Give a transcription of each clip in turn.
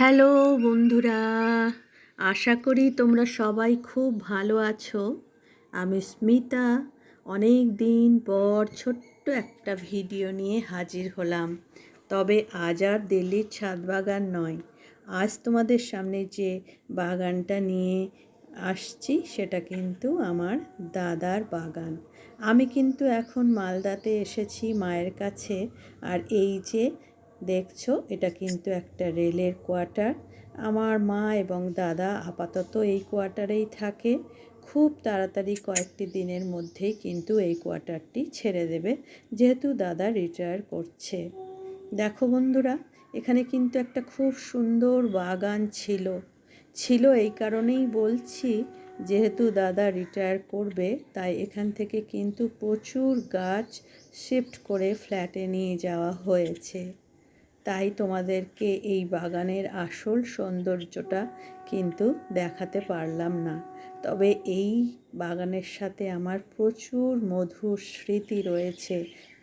Hello বন্ধুরা, আশা করি তোমরা সবাই খুব ভালো আছো। আমি স্মিতা, অনেক দিন পর ছোট্ট একটা ভিডিও নিয়ে হাজির হলাম। তবে আজ আর দিল্লির ছাদ বাগান নয়, আজ তোমাদের সামনে যে বাগানটা নিয়ে আসছি সেটা কিন্তু আমার দাদার বাগান। আমি কিন্তু এখন মালদাতে এসেছি মায়ের কাছে, আর এই যে দেখছ, এটা কিন্তু একটা রেলের কোয়ার্টার। আমার মা এবং দাদা আপাতত এই কোয়ার্টারেই থাকে। খুব তাড়াতাড়ি কয়েকটি দিনের মধ্যেই কিন্তু এই কোয়ার্টারটি ছেড়ে দেবে, যেহেতু দাদা রিটায়ার করছে। দেখো বন্ধুরা, এখানে কিন্তু একটা খুব সুন্দর বাগান ছিল। ছিল এই কারণেই বলছি, যেহেতু দাদা রিটায়ার করবে, তাই এখান থেকে কিন্তু প্রচুর গাছ শিফট করে ফ্ল্যাটে নিয়ে যাওয়া হয়েছে। তাই তোমাদেরকে এই বাগানের আসল সৌন্দর্যটা কিন্তু দেখাতে পারলাম না। তবে এই বাগানের সাথে আমার প্রচুর মধুর স্মৃতি রয়েছে,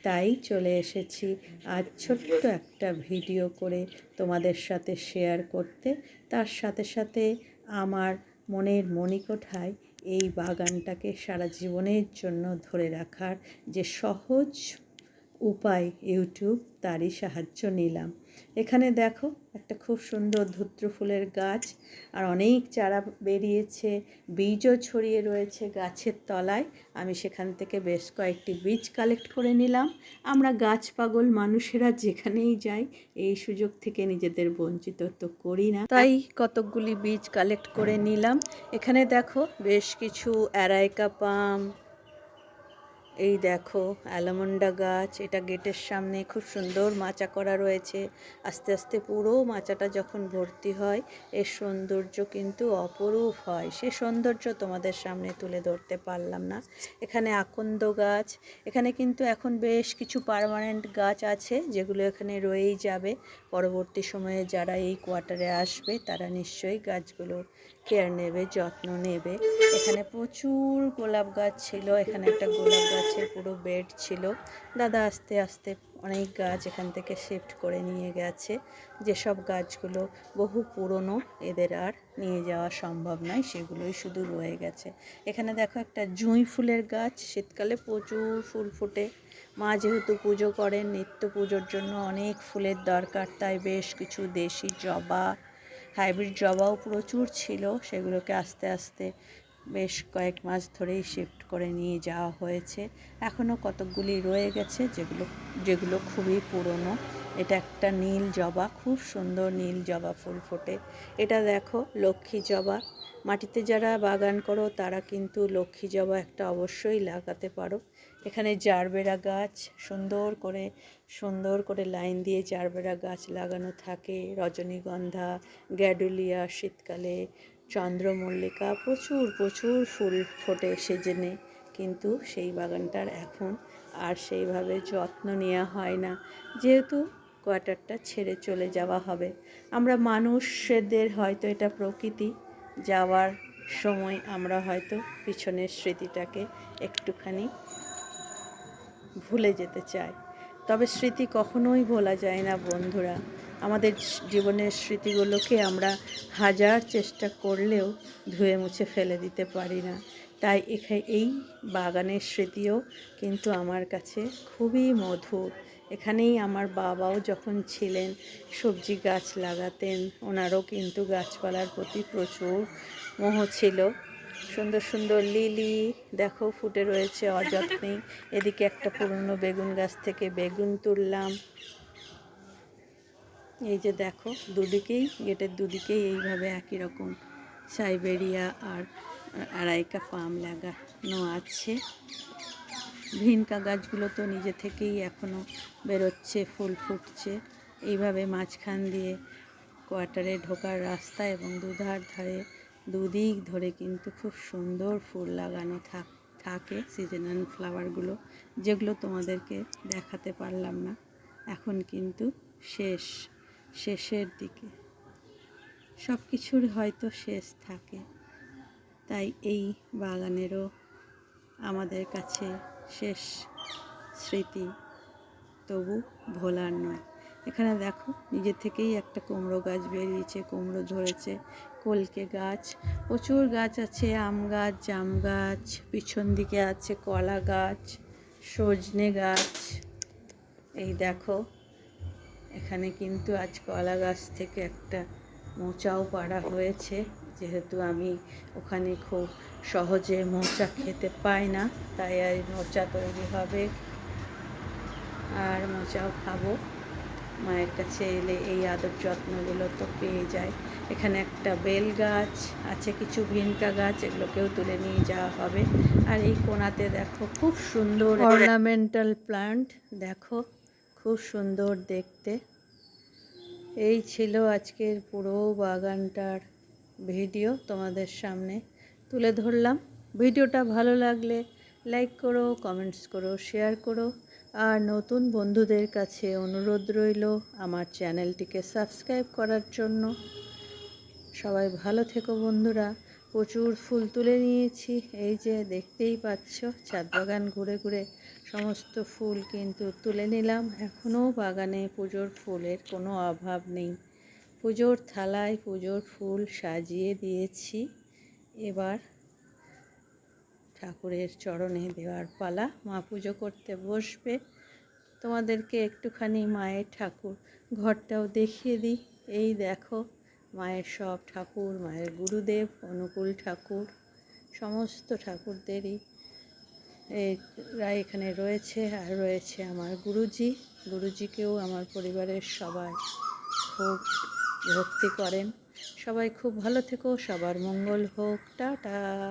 তাই চলে এসেছি আজ ছোট্ট একটা ভিডিও করে তোমাদের সাথে শেয়ার করতে। তার সাথে সাথে আমার মনের মণিকোঠায় এই বাগানটাকে সারা জীবনের জন্য ধরে রাখার যে সহজ উপায় ইউটিউব তারই সাহায্য নিলাম। এখানে দেখো একটা খুব সুন্দর ধূত্র ফুলের গাছ আর অনেক চারা বেরিয়েছে, বীজও ছড়িয়ে রয়েছে গাছের তলায়। আমি সেখান থেকে বেশ কয়েকটি বীজ কালেক্ট করে নিলাম। আমরা গাছ পাগল মানুষেরা যেখানেই যাই, এই সুযোগ থেকে নিজেদের বঞ্চিত তো করি না। তাই কতকগুলি বীজ কালেক্ট করে নিলাম। এখানে দেখো বেশ কিছু অ্যারাইকা পাম এই দেখো, অ্যালামন্ডা গাছ, এটা গেটের সামনে খুব সুন্দর মাচা করা রয়েছে। আস্তে আস্তে পুরো মাচাটা যখন ভর্তি হয়, এর সৌন্দর্য কিন্তু অপরূপ হয়। সে সৌন্দর্য তোমাদের সামনে তুলে ধরতে পারলাম না। এখানে আকন্দ গাছ, এখানে কিন্তু এখন বেশ কিছু পারমানেন্ট গাছ আছে, যেগুলো এখানে রয়েই যাবে। পরবর্তী সময়ে যারা এই কোয়ার্টারে আসবে, তারা নিশ্চয়ই গাছগুলো কেয়ার নেবে, যত্ন নেবে। এখানে প্রচুর গোলাপ গাছ ছিল, এখানে একটা গোলাপ গাছের পুরো বেড ছিল। দাদা আস্তে আস্তে অনেক গাছ এখান থেকে শিফট করে নিয়ে গেছে। যেসব গাছগুলো বহু পুরনো, এদের আর নিয়ে যাওয়া সম্ভব নয়, সেগুলোই শুধু রয়ে গেছে। এখানে দেখো একটা জুঁই ফুলের গাছ, শীতকালে প্রচুর ফুল ফোটে। মা যেহেতু পুজো করেন, নিত্য পুজোর জন্য অনেক ফুলের দরকার, তাই বেশ কিছু দেশি জবা হাইব্রিড জবাও প্রচুর ছিল, সেগুলোকে আস্তে আস্তে বেশ কয়েক মাস ধরেই শিফট করে নিয়ে যাওয়া হয়েছে। এখনও কতকগুলি রয়ে গেছে যেগুলো যেগুলো খুবই পুরনো। এটা একটা নীল জবা, খুব সুন্দর নীল জবা ফুল ফোটে। এটা দেখো, লক্ষ্মী জবা। মাটিতে যারা বাগান করো, তারা কিন্তু লক্ষ্মী জবা একটা অবশ্যই লাগাতে পারো। এখানে জারবেরা গাছ, সুন্দর করে সুন্দর করে লাইন দিয়ে জারবেরা গাছ লাগানো থাকে। রজনীগন্ধা, গ্যাডুলিয়া, শীতকালে, চন্দ্রমল্লিকা, প্রচুর প্রচুর ফুল ফোটে সেজেনে। কিন্তু সেই বাগানটার এখন আর সেইভাবে যত্ন নেওয়া হয় না। যেহেতু কোয়ার্টারটা ছেড়ে চলে যাওয়া হবে। আমরা মানুষদের হয়তো এটা প্রকৃতি। যাওয়ার সময় আমরা হয়তো পিছনের স্মৃতিটাকে একটুখানি ভুলে যেতে চাই তবে স্মৃতি কখনোই ভোলা যায় না বন্ধুরা। আমাদের জীবনের স্মৃতিগুলোকে আমরা হাজার চেষ্টা করলেও ধুয়ে মুছে ফেলে দিতে পারি না। তাই এখানে এই বাগানের স্মৃতিও কিন্তু আমার কাছে খুবই মধুর। এখানেই আমার বাবাও যখন ছিলেন, সবজি গাছ লাগাতেন, ওনারও কিন্তু গাছপালার প্রতি প্রচুর মোহ ছিল। সুন্দর সুন্দর লিলি, দেখো ফুটে রয়েছে অযত্নেই এদিকে একটা পুরনো বেগুন গাছ থেকে বেগুন তুললাম। এই যে দেখো, দুদিকেই, গেটের দুদিকেই এইভাবে একই রকম সাইবেরিয়া আর আড়াইকা পাম লাগানো আছে। ভিনকা গাছগুলো তো নিজে থেকেই এখনও বেরোচ্ছে, ফুল ফুটছে। এইভাবে মাঝখান দিয়ে কোয়ার্টারে ঢোকার রাস্তা এবং দুধার ধারে দুদিক ধরে কিন্তু খুব সুন্দর ফুল লাগানো থাক থাকে সিজনাল ফ্লাওয়ারগুলো যেগুলো তোমাদেরকে দেখাতে পারলাম না। এখন কিন্তু শেষ, শেষের দিকে। সব কিছুর হয়তো শেষ থাকে। তাই এই বাগানেরও আমাদের কাছে শেষ স্মৃতি। তবু ভোলার নয়। এখানে দেখো নিজে থেকেই একটা কুমড়ো গাছ বেরিয়েছে, কুমড়ো ধরেছে, কলকে গাছ, প্রচুর গাছ আছে, আম গাছ, জাম গাছ, পিছন দিকে আছে কলা গাছ, সজনে গাছ। এই দেখো, এখানে কিন্তু আজ কলা গাছ থেকে একটা মোচাও পাড়া হয়েছে, যেহেতু আমি ওখানে খুব সহজে মোচা খেতে পাই না, তাই আর মোচা তৈরি হবে। আর মোচাও খাব। মায়ের কাছে এলে এই আদর যত্নগুলো তো পেয়ে যায়। এখানে একটা বেল গাছ আছে, কিছু ভিনকা গাছ, এগুলোকেও তুলে নিয়ে যাওয়া হবে। আর এই কোনাতে দেখো, খুব সুন্দর অর্নামেন্টাল প্লান্ট দেখো, খুব সুন্দর দেখতে। এই ছিল আজকের পুরো বাগানটার ভিডিও তোমাদের সামনে তুলে ধরলাম। ভিডিওটা ভালো লাগলে লাইক করো, কমেন্টস করো, শেয়ার করো। আর নতুন বন্ধুদের কাছে অনুরোধ রইল আমার চ্যানেলটিকে সাবস্ক্রাইব করার জন্য। সবাই ভালো থেকো বন্ধুরা। প্রচুর ফুল তুলে নিয়েছি। এই যে দেখতেই পাচ্ছ, ছাদ বাগান ঘুরে ঘুরে সমস্ত ফুল কিন্তু তুলে নিলাম। এখনও বাগানে পুজোর ফুলের কোনো অভাব নেই। পুজোর থালায় পুজোর ফুল সাজিয়ে দিয়েছি। এবার ঠাকুরের চরণে দেওয়ার পালা, মা পুজো করতে বসবে। তোমাদেরকে একটুখানি মায়ের ঠাকুর ঘরটাও দেখিয়ে দিই। এই দেখো, মায়ের সব ঠাকুর, মায়ের গুরুদেব, অনুকূল ঠাকুর, সমস্ত ঠাকুরদেরই এরা এখানে রয়েছে। আর রয়েছে আমার গুরুজি। গুরুজিকেও আমার পরিবারের সবাই খুব ভক্তি করেন। সবাই খুব ভালো থেকো, সবার মঙ্গল হোক। টাটা।